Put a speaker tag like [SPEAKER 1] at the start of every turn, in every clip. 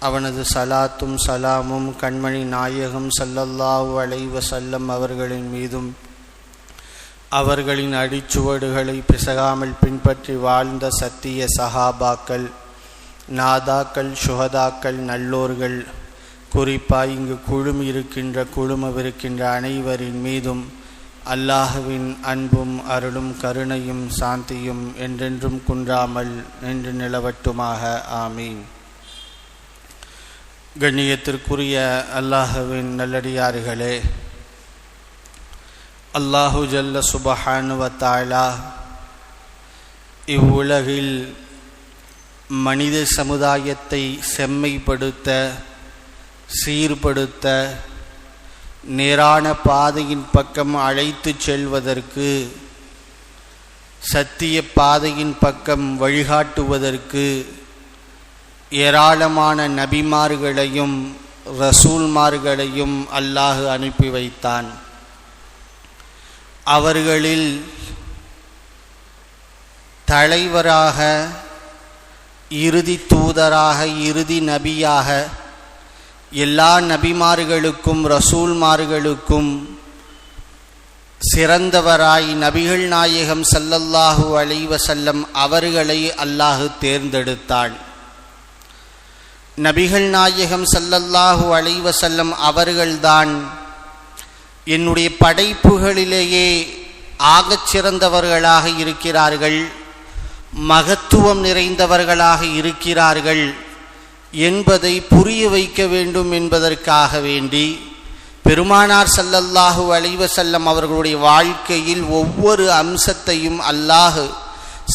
[SPEAKER 1] அவனது சலாத்தும் சலாமும் கண்மணி நாயகம் சல்லல்லாஹு அலைவ சல்லம் அவர்களின் மீதும் அவர்களின் அடிச்சுவடுகளை பிசகாமல் பின்பற்றி வாழ்ந்த சத்திய சஹாபாக்கள் நாதாக்கள் சுகதாக்கள் நல்லோர்கள் குறிப்பாய் இங்கு குழுமி இருக்கின்ற குழுமவிருக்கின்ற அனைவரின் மீதும் அல்லாஹுவின் அன்பும் அருளும் கருணையும் சாந்தியும் என்றென்றும் குன்றாமல் நின்று நிலவட்டுமாக. ஆமீன். கண்ணியத்திற்குரிய அல்லாஹுவின் நல்லடியார்களே அல்லாஹு ஜல்ல சுபஹானுவ இவ்வுலகில் மனித சமுதாயத்தை செம்மைப்படுத்த சீர்படுத்த நேரான பாதையின் பக்கம் அழைத்து செல்வதற்கு சத்திய பாதையின் பக்கம் வழிகாட்டுவதற்கு ஏராளமான நபிமார்களையும் ரசூல்மார்களையும் அல்லாஹு அனுப்பி வைத்தான். அவர்களில் தலைவராக இறுதி தூதராக இறுதி நபியாக எல்லா நபிமார்களுக்கும் ரசூல்மார்களுக்கும் சிறந்தவராய் நபிகள் நாயகம் சல்லல்லாஹு அலைவசல்லம் அவர்களை அல்லாஹு தேர்ந்தெடுத்தான் நபிகள் நாயகம் சல்லல்லாஹு அலைவசல்லம் அவர்கள்தான் என்னுடைய படைப்புகளிலேயே ஆகச் சிறந்தவர்களாக இருக்கிறார்கள் மகத்துவம் நிறைந்தவர்களாக இருக்கிறார்கள் என்பதை புரிய வைக்க வேண்டும் என்பதற்காக வேண்டி பெருமானார் சல்லல்லாஹு அலைவசல்லம் அவர்களுடைய வாழ்க்கையில் ஒவ்வொரு அம்சத்தையும் அல்லாஹ்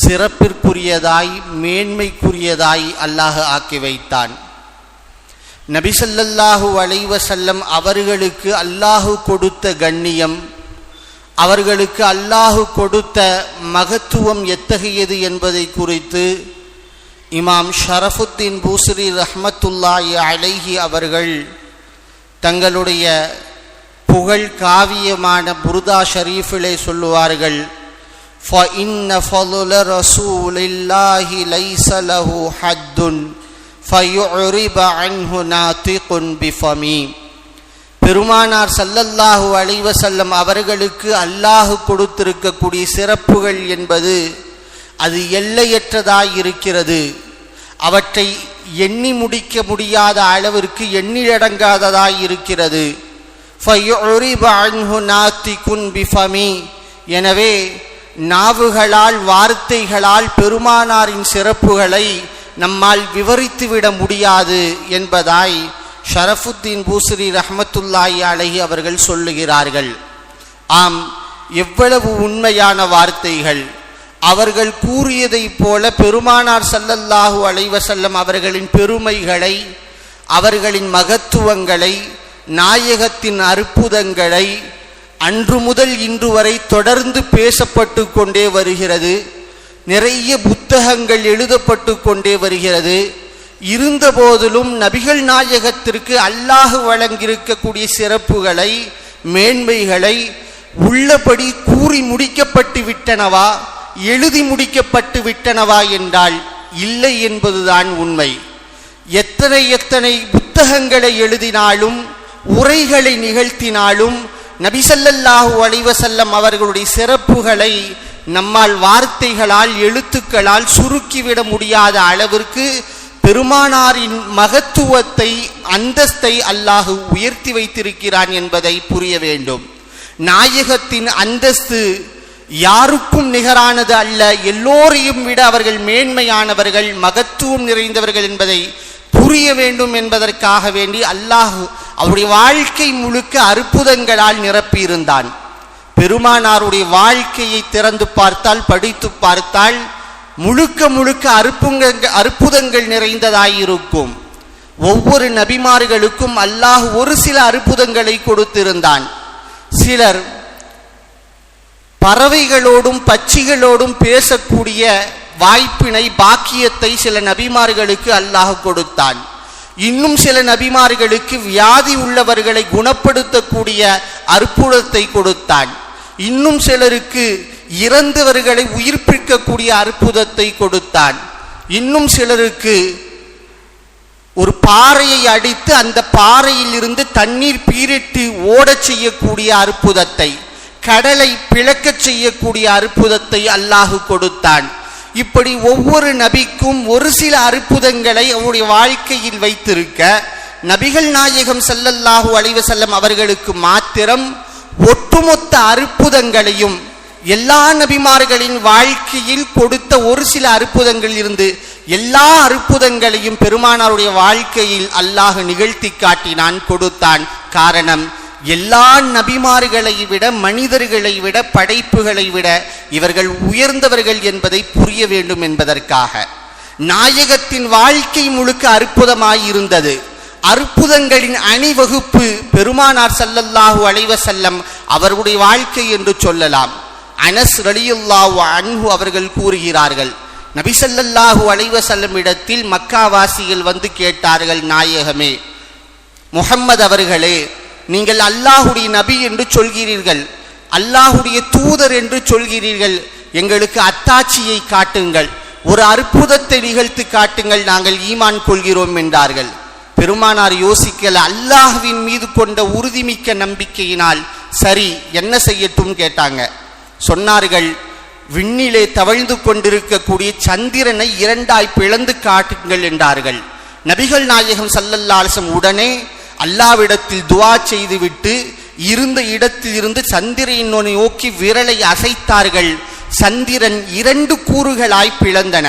[SPEAKER 1] சிறப்பிற்குரியதாய் மேன்மைக்குரியதாய் அல்லாஹ் ஆக்கி வைத்தான். நபிசல்லல்லாஹு அலைவசல்லம் அவர்களுக்கு அல்லாஹு கொடுத்த கண்ணியம் அவர்களுக்கு அல்லாஹு கொடுத்த மகத்துவம் எத்தகையது என்பதை குறித்து இமாம் ஷரஃபுத்தீன் பூஸ்ரி ரஹமத்துல்லாஹி அலைஹி அவர்கள் தங்களுடைய புகழ் காவியமான புருதா ஷரீஃபிலே சொல்லுவார்கள் فَإِنَّ فَضْلَ رَسُولِ اللَّهِ لَيْسَ لَهُ حَدٌّ ஃபயுரிப அன்ஹு நாத்திகுன் பிஃபமி பெருமானார் சல்லல்லாஹு அலைவசல்லம் அவர்களுக்கு அல்லாஹு கொடுத்திருக்கக்கூடிய சிறப்புகள் என்பது அது எல்லையற்றதாயிருக்கிறது அவற்றை எண்ணி முடிக்க முடியாத அளவிற்கு எண்ணிலடங்காததாயிருக்கிறது பிஃபமி எனவே நாவுகளால் வார்த்தைகளால் பெருமானாரின் சிறப்புகளை நம்மால் விவரித்துவிட முடியாது என்பதாய் ஷரஃபுத்தீன் பூசரி ரஹமத்துல்லாய் அலஹி அவர்கள் சொல்லுகிறார்கள். ஆம் எவ்வளவு உண்மையான வார்த்தைகள். அவர்கள் கூறியதைப் போல பெருமானார் சல்லல்லாஹூ அலைவசல்லம் அவர்களின் பெருமைகளை அவர்களின் மகத்துவங்களை நாயகத்தின் அற்புதங்களை அன்று முதல் இன்று வரை தொடர்ந்து பேசப்பட்டு கொண்டே வருகிறது. நிறைய புத்தகங்கள் எழுதப்பட்டு கொண்டே வருகிறது. இருந்த போதிலும் நபிகள் நாயகத்திற்கு அல்லாஹு வழங்கியிருக்கக்கூடிய சிறப்புகளை மேன்மைகளை உள்ளபடி கூறி முடிக்கப்பட்டு விட்டனவா எழுதி முடிக்கப்பட்டு விட்டனவா என்றால் இல்லை என்பதுதான் உண்மை. எத்தனை எத்தனை புத்தகங்களை எழுதினாலும் உரைகளை நிகழ்த்தினாலும் நபிசல்லாஹூ அலைவசல்லம் அவர்களுடைய சிறப்புகளை நம்மால் வார்த்தைகளால் எழுத்துக்களால் சுருக்கிவிட முடியாத அளவிற்கு பெருமானாரின் மகத்துவத்தை அந்தஸ்தை அல்லாஹு உயர்த்தி வைத்திருக்கிறான் என்பதை புரிய வேண்டும். நாயகத்தின் அந்தஸ்து யாருக்கும் நிகரானது அல்ல எல்லோரையும் விட அவர்கள் மேன்மையானவர்கள் மகத்துவம் நிறைந்தவர்கள் என்பதை புரிய வேண்டும் என்பதற்காக வேண்டி அல்லாஹு அவருடைய வாழ்க்கை முழுக்க அற்புதங்களால் நிரப்பியிருந்தான். பெருமானாருடைய வாழ்க்கையை திறந்து பார்த்தால் படித்து பார்த்தால் முழுக்க முழுக்க அற்புதங்கள் அற்புதங்கள் நிறைந்ததாயிருக்கும். ஒவ்வொரு நபிமார்களுக்கும் அல்லாஹ் ஒரு சில அற்புதங்களை கொடுத்திருந்தான். சிலர் பறவைகளோடும் பட்சிகளோடும் பேசக்கூடிய வாய்ப்பினை பாக்கியத்தை சில நபிமார்களுக்கு அல்லாஹ் கொடுத்தான். இன்னும் சில நபிமார்களுக்கு வியாதி உள்ளவர்களை குணப்படுத்தக்கூடிய அற்புதத்தை கொடுத்தான். இன்னும் சிலருக்கு இறந்தவர்களை உயிர்ப்பிக்கக்கூடிய அற்புதத்தை கொடுத்தான். இன்னும் சிலருக்கு ஒரு பாறையை அடித்து அந்த பாறையில் இருந்து தண்ணீர் பீரிட்டு ஓடச் செய்யக்கூடிய அற்புதத்தை கடலை பிளக்கச் செய்யக்கூடிய அற்புதத்தை அல்லாஹு கொடுத்தான். இப்படி ஒவ்வொரு நபிக்கும் ஒரு சில அற்புதங்களை அவருடைய வாழ்க்கையில் வைத்திருக்க நபிகள் நாயகம் ஸல்லல்லாஹு அலைஹி அவர்களுக்கு மாத்திரம் ஒட்டுமொத்த அற்புதங்களையும் எல்லா நபிமார்களின் வாழ்க்கையில் கொடுத்த ஒரு சில அற்புதங்கள் இருந்து எல்லா அற்புதங்களையும் பெருமானாருடைய வாழ்க்கையில் அல்லாஹ் நிகழ்த்தி காட்டினான் கொடுத்தான். காரணம் எல்லா நபிமார்களை விட மனிதர்களை விட படைப்புகளை விட இவர்கள் உயர்ந்தவர்கள் என்பதை புரிய வேண்டும் என்பதற்காக. நாயகத்தின் வாழ்க்கை முழுக்க அற்புதமாயிருந்தது அற்புதங்களின் அணிவகுப்பு பெருமானார் ஸல்லல்லாஹு அலைவ செல்லம் அவருடைய வாழ்க்கை என்று சொல்லலாம். அனஸ் ரலியுல்லாஹு அன்ஹு அவர்கள் கூறுகிறார்கள் நபி ஸல்லல்லாஹு அலைஹி இடத்தில் மக்காவாசிகள் வந்து கேட்டார்கள் நாயகமே முகம்மது அவர்களே நீங்கள் அல்லாஹுடைய நபி என்று சொல்கிறீர்கள் அல்லாஹுடைய தூதர் என்று சொல்கிறீர்கள் எங்களுக்கு அத்தாட்சியை காட்டுங்கள் ஒரு அற்புதத்தை நிகழ்த்து காட்டுங்கள் நாங்கள் ஈமான் கொள்கிறோம் என்றார்கள். பெருமானார் யோசிக்கல அல்லாஹ்வின் மீது கொண்ட உறுதிமிக்க நம்பிக்கையினால் சரி என்ன செய்யட்டும்? கேட்டாங்க. சொன்னார்கள் விண்ணிலே தவழ்ந்து கொண்டிருக்கக்கூடிய சந்திரனை இரண்டாய் பிளந்து காட்டுங்கள் என்றார்கள். நபிகள் நாயகம் சல்லல்லாசம் உடனே அல்லாவிடத்தில் துவா செய்துவிட்டு இருந்த இடத்தில் இருந்து சந்திரனை நோக்கி விரலை அசைத்தார்கள். சந்திரன் இரண்டு கூறுகளாய் பிளந்தன.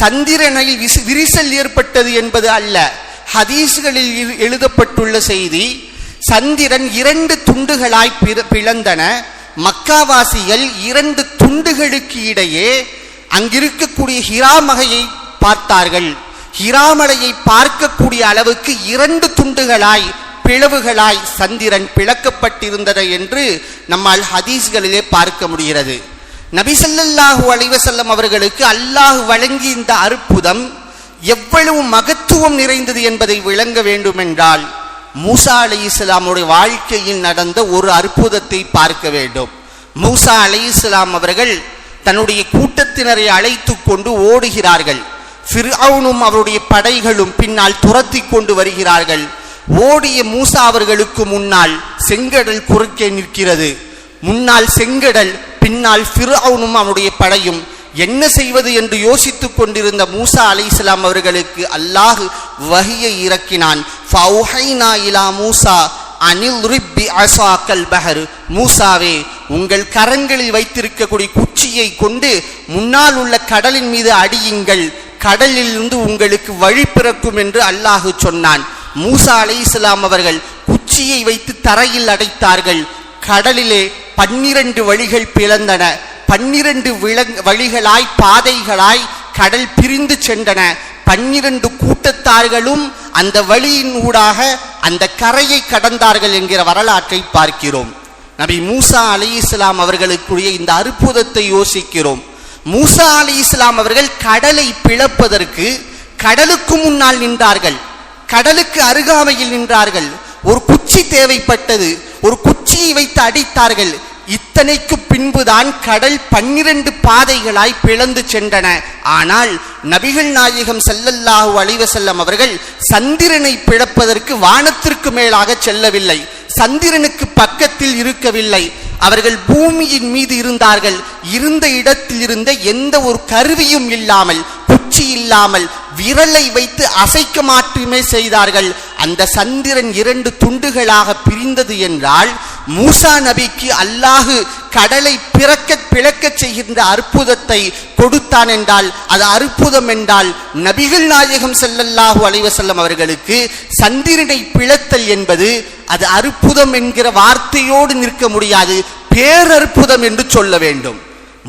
[SPEAKER 1] சந்திரனில் விரிசல் ஏற்பட்டது என்பது அல்ல. ஹதீஸ்களில் எழு- எழுதப்பட்டுள்ள செய்தி சந்திரன் இரண்டு துண்டுகளாய் பிற- பிளந்தன. மக்காவாசிகள் இரண்டு துண்டுகளுக்கு இடையே அங்கிருக்கக்கூடிய ஹிராமகையை பார்த்தார்கள். ஹிராமலையை பார்க்கக்கூடிய அளவுக்கு இரண்டு துண்டுகளாய் பிளவுகளாய் சந்திரன் பிளக்கப்பட்டிருந்தது என்று நம்மால் ஹதீஸ்களிலே பார்க்க முடிகிறது. நபிசல்லாஹூ அலைவசல்லம் அவர்களுக்கு அல்லாஹ் வழங்கி இந்த அற்புதம் எவ்வளவு மகத்துவம் நிறைந்தது என்பதை விளங்க வேண்டுமென்றால் மூசா அலி இஸ்லாமுடைய வாழ்க்கையில் நடந்த ஒரு அற்புதத்தை பார்க்க வேண்டும். மூசா அலி இஸ்லாம் அவர்கள் தன்னுடைய கூட்டத்தினரை அழைத்து கொண்டு ஓடுகிறார்கள். ஃபிர்அவுனும் அவருடைய படைகளும் பின்னால் துரத்தி கொண்டு வருகிறார்கள். ஓடிய மூசா அவர்களுக்கு முன்னால் செங்கடல் குறுக்கே நிற்கிறது. முன்னால் செங்கடல் பின்னால் ஃபிர்அவுனும் அவருடைய படையும் என்ன செய்வது என்று யோசித்துக் கொண்டிருந்த மூசா அலைஹிஸ்ஸலாம் அவர்களுக்கு அல்லாஹ் வகையை இறக்கினான். இலா மூசா அனில் ரிப்பி அசாக்கல் பஹர். மூசாவே உங்கள் கரங்களில் வைத்திருக்கக்கூடிய குச்சியை கொண்டு முன்னால் உள்ள கடலின் மீது அடியுங்கள். கடலில் இருந்து உங்களுக்கு வழி பிறக்கும் என்று அல்லாஹ் சொன்னான். மூசா அலைஹிஸ்ஸலாம் அவர்கள் குச்சியை வைத்து தரையில் அடைத்தார்கள். கடலிலே பன்னிரண்டு வழிகள் பிளந்தன. பன்னிரண்டு விலங் வழிகளாய் பாதைகளாய் கடல் பிரிந்து சென்றன. பன்னிரண்டு கூட்டத்தார்களும் அந்த வழியின் ஊடாக அந்த கரையை கடந்தார்கள் என்கிற வரலாற்றை பார்க்கிறோம். நபி மூசா அலி இஸ்லாம் அவர்களுக்குரிய இந்த அற்புதத்தை யோசிக்கிறோம். மூசா அலி இஸ்லாம் அவர்கள் கடலை பிளப்பதற்கு கடலுக்கு முன்னால் நின்றார்கள். கடலுக்கு அருகாமையில் நின்றார்கள். ஒரு குச்சி தேவைப்பட்டது. ஒரு குச்சியை வைத்து அடித்தார்கள். இத்தனைக்கு பின்புதான் கடல் பன்னிரண்டு பாதைகளாய் பிளந்து சென்றன. ஆனால் நபிகள் நாயகம் செல்லல்லாஹு அலைஹி வஸல்லம் அவர்கள் சந்திரனை பிளப்பதற்கு வானத்திற்கு மேலாக செல்லவில்லை. சந்திரனுக்கு பக்கத்தில் இருக்கவில்லை. அவர்கள் பூமியின் மீது இருந்தார்கள். இருந்த இடத்தில் இருந்த எந்த ஒரு கருவியும் இல்லாமல் குச்சி இல்லாமல் விரலை வைத்து அசைக்க மாற்றுமே செய்தார்கள். அந்த சந்திரன் இரண்டு துண்டுகளாக பிரிந்தது என்றால் மூசா நபிக்கு அல்லாஹு கடலை பிறக்க பிளக்க செய்கின்ற அற்புதத்தை கொடுத்தான் என்றால் அது அற்புதம் என்றால் நபிகள் நாயகம் செல்லல்லாஹு அலைவசல்லம் அவர்களுக்கு சந்திரனை பிளத்தல் என்பது அது அற்புதம் என்கிற வார்த்தையோடு நிற்க முடியாது பேரற்புதம் என்று சொல்ல வேண்டும்.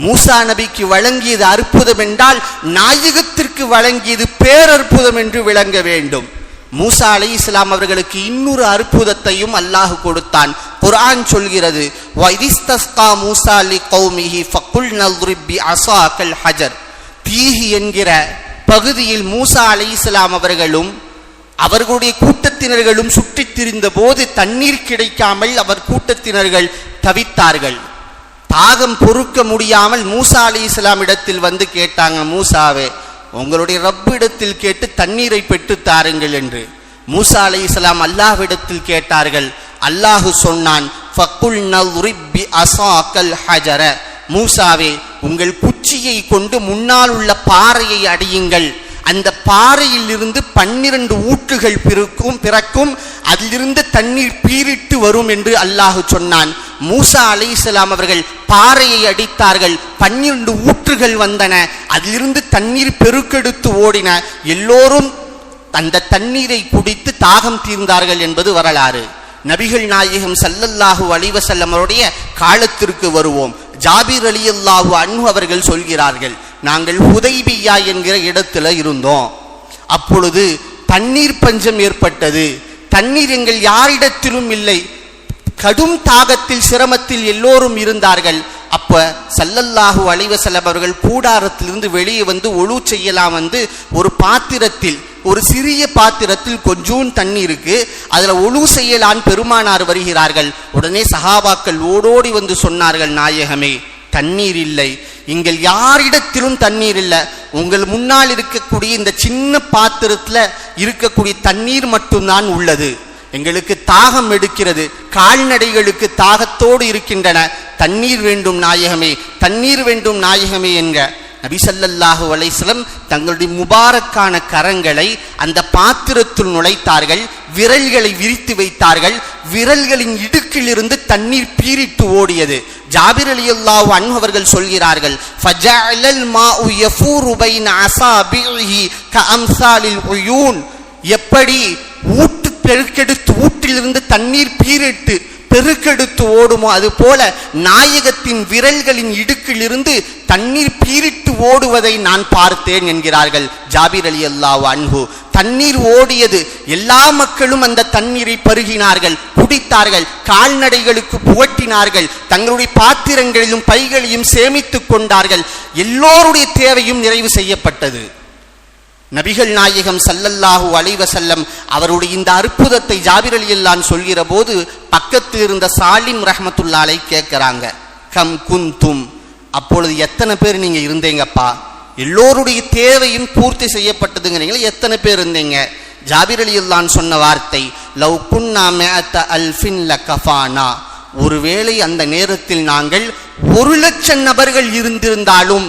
[SPEAKER 1] மூசா நபிக்கு வழங்கியது அற்புதம் என்றால் நாயகத்திற்கு வழங்கியது பேரற்புதம் என்று விளங்க வேண்டும். மூசா அலை இஸ்லாம் அவர்களுக்கு இன்னொரு அற்புதத்தையும் அல்லாஹ் கொடுத்தான். குர்ஆன் சொல்கிறது வைதிஸ்தஸ்கா மூசா லி கௌமிஹி ஃபக்குல் நல்ரிப்பி அசாக்கல் ஹஜர். தீஹி என்கிற பகுதியில் மூசா அலி இஸ்லாம் அவர்களும் அவர்களுடைய கூட்டத்தினர்களும் சுற்றித் திரிந்த போது தண்ணீர் கிடைக்காமல் அவர் கூட்டத்தினர்கள் தவித்தார்கள். தாகம் பொறுக்க முடியாமல் மூசா அலி இஸ்லாம் இடத்தில் வந்து கேட்டாங்க மூசாவே உங்களுடைய ரப்பிடத்தில் கேட்டு தண்ணீரை பெற்று தாருங்கள் என்று. மூசா அலைஹிஸ்ஸலாம் அல்லாஹ்விடத்தில் கேட்டார்கள் அல்லாஹு சொன்னான் ஃபக்குல் நல்ரிப் பி ஹஜர. மூசாவே உங்கள் குச்சியை கொண்டு முன்னால் உள்ள பாறையை அடியுங்கள். அந்த பாறையில் இருந்து பன்னிரண்டு ஊற்றுகள் பிறக்கும் பிறக்கும் அதிலிருந்து தண்ணீர் பீரிட்டு வரும் என்று அல்லாஹு சொன்னான். மூசா அலைஹிஸ்ஸலாம் அவர்கள் பாறையை அடித்தார்கள். பன்னிரண்டு ஊற்றுகள் வந்தன அதிலிருந்து தண்ணீர் பெருக்கெடுத்து ஓடின. எல்லோரும் அந்த தண்ணீரை குடித்து தாகம் தீர்ந்தார்கள் என்பது வரலாறு. நபிகள் நாயகம் சல்லல்லாஹு அலிவசல்லம் அவருடைய காலத்திற்கு வருவோம். ஜாபீர் அலியல்லாஹு அன்பு அவர்கள் சொல்கிறார்கள் நாங்கள் ஹுதைபியா என்கிற இடத்துல இருந்தோம். அப்பொழுது தண்ணீர் பஞ்சம் ஏற்பட்டது. தண்ணீர் எங்கள் யாரிடத்திலும் இல்லை. கடும் தாகத்தில் சிரமத்தில் எல்லோரும் இருந்தார்கள். அப்ப சல்லல்லாஹு அலைவசல்லம் அவர்கள் கூடாரத்திலிருந்து வெளியே வந்து ஒழு செய்யலாம் வந்து ஒரு பாத்திரத்தில் ஒரு சிறிய பாத்திரத்தில் கொஞ்சோன் தண்ணி இருக்கு அதுல ஒழு செய்யலான் பெருமானார் வருகிறார்கள். உடனே சஹாபாக்கள் ஓடோடி வந்து சொன்னார்கள் நாயகமே தண்ணீர் இல்லை. எங்கள் யாரிடத்திலும் தண்ணீர் இல்லை. உங்கள் முன்னால் இருக்கக்கூடிய இந்த சின்ன பாத்திரத்துல இருக்கக்கூடிய தண்ணீர் மட்டும்தான் உள்ளது. எங்களுக்கு தாகம் எடுக்கிறது. கால்நடைகளுக்கு தாகத்தோடு இருக்கின்றன. தண்ணீர் வேண்டும் நாயகமே தண்ணீர் வேண்டும் நாயகமே என்க. நபிசல்லாஹு ஸல்லல்லாஹு தங்களுடைய முபாரக்கான கரங்களை அந்த பாத்திரத்தில் நுழைத்தார்கள். விரல்களை விரித்து வைத்தார்கள். விரல்களின் இடுக்கிலிருந்து தண்ணீர் பீரிட்டு ஓடியது. ஜாபிர் ரலியல்லாஹு அன்ஹு அன்பவர்கள் சொல்கிறார்கள் உயூன். எப்படி ஊற்று பெருக்கெடுத்து ஊற்றிலிருந்து தண்ணீர் பீரிட்டு பெருக்கெடுத்து ஓடுமோ அது போல நாயகத்தின் விரல்களின் இடுக்கிலிருந்து தண்ணீர் பீரிட்டு ஓடுவதை நான் பார்த்தேன் என்கிறார்கள் ஜாபீர் அலி அல்லாஹ் அன்பு தண்ணீர் ஓடியது எல்லா மக்களும் அந்த தண்ணீரை பருகினார்கள் குடித்தார்கள் கால்நடைகளுக்கு புகட்டினார்கள் தங்களுடைய பாத்திரங்களிலும் பைகளையும் சேமித்துக் கொண்டார்கள். எல்லோருடைய தேவையும் நிறைவு செய்யப்பட்டது. நபிகள் நாயகம் சல்லல்லாஹு அலைவசல்லம் அவருடைய இந்த அற்புதத்தை ஜாபிர் அலியல்லான் சொல்கிற போது பக்கத்தில் இருந்த சாலிம் ரஹமத்துல்லாலை கேட்கிறாங்க கம் குந்தும் அப்பொழுது எத்தனை பேர் நீங்கள் இருந்தீங்கப்பா? எல்லோருடைய தேவையும் பூர்த்தி செய்யப்பட்டதுங்கிறீங்களா? எத்தனை பேர் இருந்தீங்க? ஜாபிர் அலியுல்லான் சொன்ன வார்த்தை லவ் குன்னா மேத்த அல்ஃபின் ல கஃபானா ஒருவேளை அந்த நேரத்தில் நாங்கள் ஒரு லட்சம் நபர்கள் இருந்திருந்தாலும்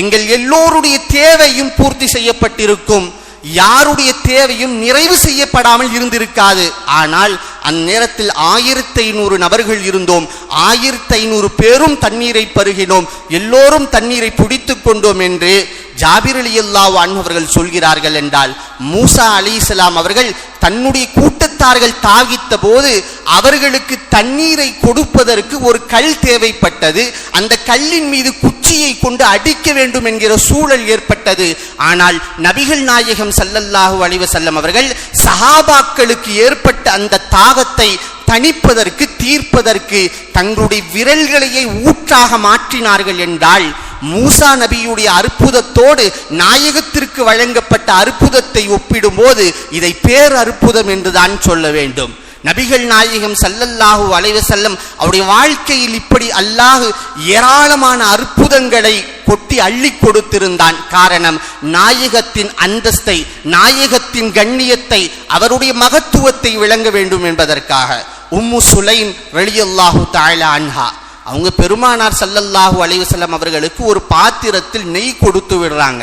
[SPEAKER 1] எங்கள் எல்லோருடைய தேவையும் பூர்த்தி செய்யப்பட்டிருக்கும். யாருடைய தேவையும் நிறைவு செய்யப்படாமல் இருந்திருக்காது. ஆனால் அந்நேரத்தில் ஆயிரத்தி ஐநூறு நபர்கள் இருந்தோம். ஆயிரத்தி ஐநூறு பேரும் தண்ணீரை பருகினோம். எல்லோரும் தண்ணீரை பிடித்து கொண்டோம் என்று ஜாபிர் அலி அல்லாஹ் அவர்கள் சொல்கிறார்கள் என்றால் மூசா அலி இஸ்லாம் அவர்கள் தன்னுடைய கூட்டத்தார்கள் தாகித்த போது அவர்களுக்கு தண்ணீரை கொடுப்பதற்கு ஒரு கல் தேவைப்பட்டது. அந்த கல்லின் மீது குச்சியை கொண்டு அடிக்க வேண்டும் என்கிற சூழல் ஏற்பட்டது. ஆனால் நபிகள் நாயகம் சல்லல்லாஹு அலிவசல்லம் அவர்கள் சஹாபாக்களுக்கு ஏற்பட்ட அந்த தாகத்தை தணிப்பதற்கு தீர்ப்பதற்கு தங்களுடைய விரல்களையே ஊற்றாக மாற்றினார்கள் என்றால் மூசா நபியுடைய அற்புதத்தோடு நாயகத்திற்கு வழங்கப்பட்ட அற்புதத்தை ஒப்பிடும்போது இதை பேர் அற்புதம் என்றுதான் சொல்ல வேண்டும். நபிகள் நாயகம் சல்லல்லாஹு அலைவ செல்லம் அவருடைய வாழ்க்கையில் இப்படி அல்லாஹு ஏராளமான அற்புதங்களை கொட்டி அள்ளி கொடுத்திருந்தான். காரணம் நாயகத்தின் அந்தஸ்தை நாயகத்தின் கண்ணியத்தை அவருடைய மகத்துவத்தை விளங்க வேண்டும் என்பதற்காக. உம்மு சுலைம் வெளியல்லாஹு தஆலா அன்ஹா. அவங்க பெருமானார் சல்லல்லாஹூ அலைவசல்லம் அவர்களுக்கு ஒரு பாத்திரத்தில் நெய் கொடுத்து விடுறாங்க.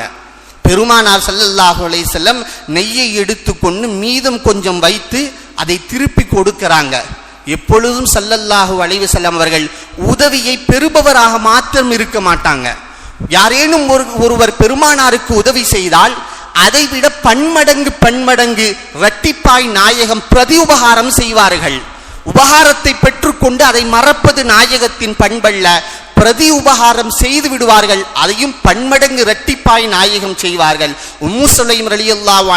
[SPEAKER 1] பெருமானார் சல்லல்லாஹு அலைவசல்லம் நெய்யை எடுத்துக்கொண்டு மீதம் கொஞ்சம் வைத்து அதை திருப்பி கொடுக்கறாங்க. எப்பொழுதும் சல்லல்லாஹு அலைவசல்லம் அவர்கள் உதவியை பெறுபவராக மாத்திரம் இருக்க மாட்டாங்க. யாரேனும் ஒரு ஒருவர் பெருமானாருக்கு உதவி செய்தால் அதைவிட பன்மடங்கு பன்மடங்கு இரட்டிப்பாய் நாயகம் பிரதி உபகாரம் செய்வார்கள். உபகாரத்தை பெற்றுக்கொண்டு அதை மறப்பது நாயகத்தின் பண்பல்ல. பிரதி உபகாரம் செய்து விடுவார்கள். அதையும் பன்மடங்கு இரட்டிப்பாய் நாயகம் செய்வார்கள். உம்மு சுலைம்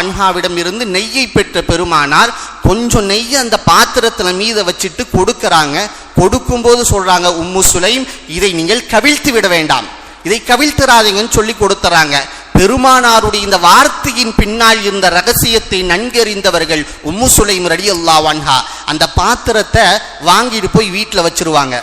[SPEAKER 1] அன்ஹாவிடம் இருந்து நெய்யை பெற்ற பெருமானார் கொஞ்சம் நெய்யை அந்த பாத்திரத்தில் மீத வச்சுட்டு கொடுக்கறாங்க. கொடுக்கும்போது சொல்றாங்க உம்மு சுலைம் இதை நீங்கள் கவிழ்த்து விட வேண்டாம். இதை கவிழ்த்துறாதீங்கன்னு சொல்லி கொடுத்துறாங்க. பெருமானாருடைய இந்த வார்த்தையின் பின்னால் இருந்த ரகசியத்தை நன்கறிந்தவர்கள் உம்மு சுலைம் ரலியல்லாஹு அன்ஹா. அந்த பாத்திரத்தை வாங்கிட்டு போய் வீட்டில் வச்சிருவாங்க.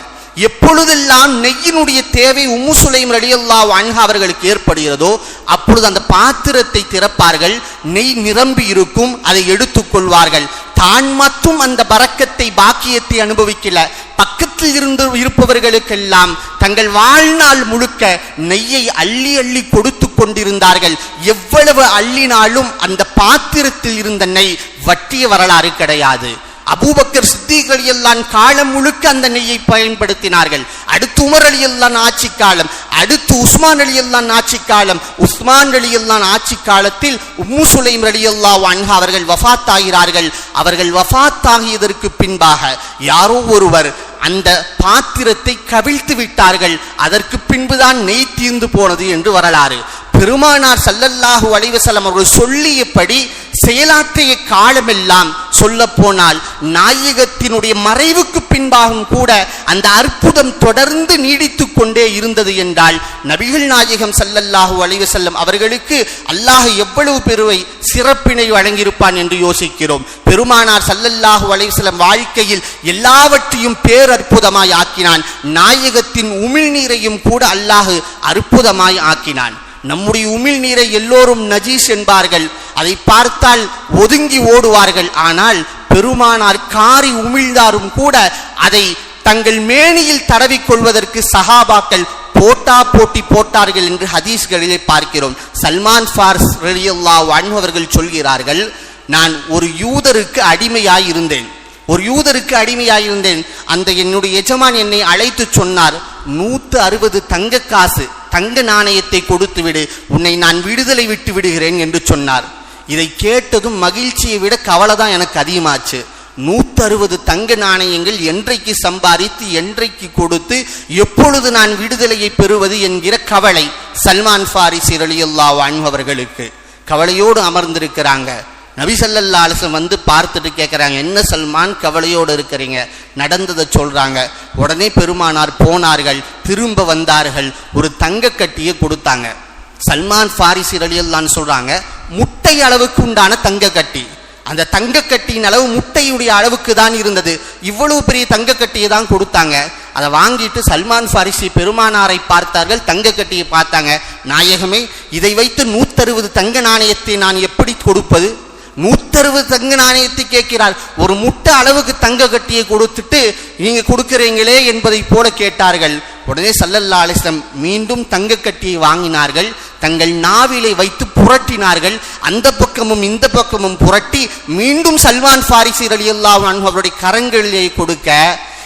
[SPEAKER 1] எப்பொழுதெல்லாம் நெய்யினுடைய தேவை உம்மு சுலைம் ரலியல்லாஹு அன்ஹா அவர்களுக்கு ஏற்படுகிறதோ அப்பொழுது அந்த பாத்திரத்தை திறப்பார்கள் நெய் நிரம்பி இருக்கும் அதை எடுத்துக்கொள்வார்கள் தான் மட்டும் அந்த பறக்கத்தை பாக்கியத்தை அனுபவிக்கல. பக்கத்தில் இருந்து இருப்பவர்களுக்கெல்லாம் தங்கள் வாழ்நாள் முழுக்க நெய்யை அள்ளி அள்ளி கொடுத்து கொண்டிருந்தார்கள். எவ்வளவு அள்ளினாலும் அந்த பாத்திரத்தில் இருந்த நெய் வற்றிய வரலாறு கிடையாது. அபூபக்கர் சித்திக் அலியல்லான் காலம் முழுக்க அந்த நெய்யை பயன்படுத்தினார்கள். அடுத்து உமர் அலியல்லான் ஆட்சி காலம் அடுத்து உஸ்மான் அலியல்லான் ஆட்சி காலம். உஸ்மான் அலியல்லான் ஆட்சி காலத்தில் உம்மு சுலைம் அலியல்லா அன்ஹா அவர்கள் வஃத்தாகிறார்கள். அவர்கள் வஃபாத் பின்பாக யாரோ ஒருவர் அந்த பாத்திரத்தை கவிழ்த்து விட்டார்கள். அதற்கு பின்புதான் நெய் தீர்ந்து போனது என்று வரலாறு. பெருமானார் சல்லல்லாஹு அலைவசல்லம் அவர்கள் சொல்லியபடி செயலாற்றிய காலமெல்லாம் சொல்ல போனால் நாயகத்தினுடைய மறைவுக்கு பின்பாகவும் கூட அந்த அற்புதம் தொடர்ந்து நீடித்து கொண்டே இருந்தது என்றால் நபிகள் நாயகம் சல்லல்லாஹு அலைவசல்லம் அவர்களுக்கு அல்லாஹ் எவ்வளவு பெருவை சிறப்பினை வழங்கியிருப்பான் என்று யோசிக்கிறோம். பெருமானார் சல்லல்லாஹு அலைவசல்லம் வாழ்க்கையில் எல்லாவற்றையும் பேரற்புதமாய் ஆக்கினான். நாயகத்தின் உமிழ்நீரையும் கூட அல்லாஹு அற்புதமாய் ஆக்கினான். நம்முடைய உமிழ் நீரை எல்லோரும் நஜீஸ் என்பார்கள். அதை பார்த்தால் ஒதுங்கி ஓடுவார்கள். ஆனால் பெருமானார் காரி உமிழ்ந்தாரும் கூட அதை தங்கள் மேனியில் தடவிக்கொள்வதற்கு சஹாபாக்கள் போட்டா போட்டி போட்டார்கள் என்று ஹதீஸ்களிலே பார்க்கிறோம். சல்மான் ஃபார்ஸ் ரலியல்லா அவர்கள் சொல்கிறார்கள் நான் ஒரு யூதருக்கு அடிமையாய் இருந்தேன் ஒரு யூதருக்கு அடிமையாயிருந்தேன். அந்த என்னுடைய எஜமான் என்னை அழைத்து சொன்னார். நூற்று அறுபது தங்க காசு தங்க நாணயத்தை கொடுத்து விடு உன்னை நான் விடுதலை விட்டு விடுகிறேன் என்று சொன்னார். இதை கேட்டதும் மகிழ்ச்சியை விட கவலை தான் எனக்கு அதிகமாச்சு. நூற்றறுபது தங்க நாணயங்கள் என்றைக்கு சம்பாதித்து என்றைக்கு கொடுத்து எப்பொழுது நான் விடுதலையை பெறுவது என்கிற கவலை சல்மான் ஃபாரிஸ் ரலியல்லா அவர்களுக்கு. கவலையோடு அமர்ந்திருக்கிறாங்க. நபிசல்லா சல்லல்லா அலிசம் வந்து பார்த்துட்டு கேட்குறாங்க என்ன சல்மான் கவலையோடு இருக்கிறீங்க? நடந்ததை சொல்கிறாங்க உடனே பெருமானார் போனார்கள் திரும்ப வந்தார்கள் ஒரு தங்கக்கட்டியை கொடுத்தாங்க. சல்மான் ஃபாரிசி ரலியல்லான்னு சொல்கிறாங்க முட்டை அளவுக்கு உண்டான தங்கக்கட்டி அந்த தங்கக்கட்டியின் அளவு முட்டையுடைய அளவுக்கு தான் இருந்தது. இவ்வளவு பெரிய தங்கக்கட்டியை தான் கொடுத்தாங்க. அதை வாங்கிட்டு சல்மான் ஃபாரிசி பெருமானாரை பார்த்தார்கள் தங்கக்கட்டியை பார்த்தாங்க. நாயகமே இதை வைத்து நூத்தறுபது தங்க நாணயத்தை நான் எப்படி கொடுப்பது? நூற்றறுபது தங்க நாணயத்தை கேட்கிறார் ஒரு முட்டை அளவுக்கு தங்க கட்டியை கொடுத்துட்டு நீங்க கொடுக்கிறீங்களே என்பதை போல கேட்டார்கள். உடனே சல்லல்லா அலிஸ்லம் மீண்டும் தங்க கட்டியை வாங்கினார்கள். தங்கள் நாவிலை வைத்து புரட்டினார்கள். அந்த பக்கமும் இந்த பக்கமும் புரட்டி மீண்டும் சல்மான் ஃபாரிசி ரலியல்லா அவருடைய கரங்களிலே கொடுக்க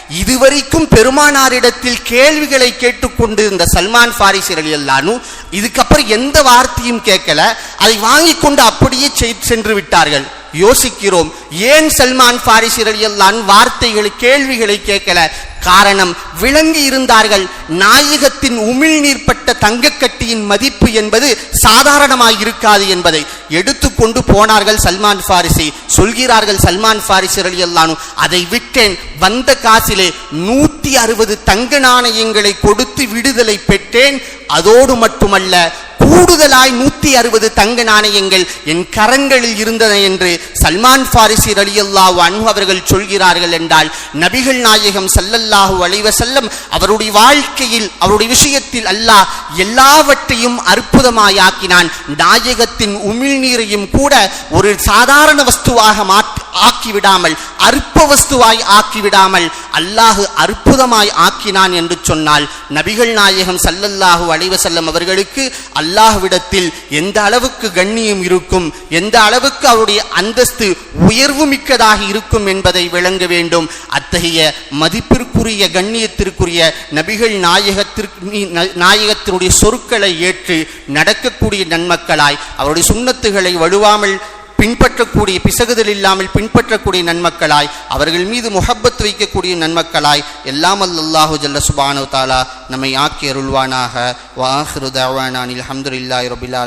[SPEAKER 1] இதுவரைக்கும் பெருமானாரிடத்தில் கேள்விகளை கேட்டுக்கொண்டு இந்த சல்மான் ஃபாரிஸ் எல்லானும் இதுக்கப்புறம் எந்த வார்த்தையும் கேட்கல. அதை வாங்கி கொண்டு அப்படியே சென்று விட்டார்கள். யோசிக்கிறோம். ஏன் சல்மான் ஃபாரிசி ரலியல்லான் வார்த்தைகளை கேள்விகளை கேட்கல? காரணம் விளங்கி இருந்தார்கள். நாயகத்தின் உமிழ்நீர் பட்ட தங்கக்கட்டியின் மதிப்பு என்பது சாதாரணமாக இருக்காது என்பதை எடுத்துக்கொண்டு போனார்கள் சல்மான் ஃபாரிசி. சொல்கிறார்கள் சல்மான் ஃபாரிசி ரலியல்லானு அதை விட்டேன் வந்த காசிலே நூத்தி அறுபது தங்க நாணயங்களை கொடுத்து விடுதலை பெற்றேன். அதோடு மட்டுமல்ல கூடுதலாய் நூத்தி அறுபது தங்க நாணயங்கள் என் கரங்களில் இருந்தன என்று சல்மான் ஃபாரிசி ரலியல்லா அன்பு அவர்கள் சொல்கிறார்கள் என்றால் நபிகள் நாயகம் சல்லல்லாஹு அலைவ செல்லம் அவருடைய வாழ்க்கையில் அவருடைய விஷயத்தில் அல்லாஹ் எல்லாவற்றையும் அற்புதமாயாக்கினான் நாயகத்தின் உமிழ்நீரையும் கூட ஒரு சாதாரண வஸ்துவாக மாற்றி ஆக்கிவிடாமல் அற்ப வஸ்துவாய் ஆக்கிவிடாமல் அல்லாஹு அற்புதமாய் ஆக்கினான் என்று சொன்னால் நபிகள் நாயகம் சல்லல்லாஹு அலைவசல்லம் அவர்களுக்கு அல்லாஹுவிடத்தில் எந்த அளவுக்கு கண்ணியம் இருக்கும் எந்த அளவுக்கு அவருடைய அந்தஸ்து உயர்வு மிக்கதாக இருக்கும் என்பதை விளங்க வேண்டும். அத்தகைய மதிப்பிற்குரிய கண்ணியத்திற்குரிய நபிகள் நாயகத்திற்கு நாயகத்தினுடைய சொற்களை ஏற்று நடக்கக்கூடிய நன்மக்களாய் அவருடைய சுண்ணத்துகளை வலுவாமல் பின்பற்றக்கூடிய பிசகுதல் இல்லாமல் பின்பற்றக்கூடிய நன்மக்களாய் அவர்கள் மீது முஹப்பத் வைக்கக்கூடிய நன்மக்களாய் எல்லாம் அல்லாஹு ஜல்ல சுபானு தாலா நம்மை ஆக்கி அருள்வானாக. வாஹிரு தவானானில் ரபில்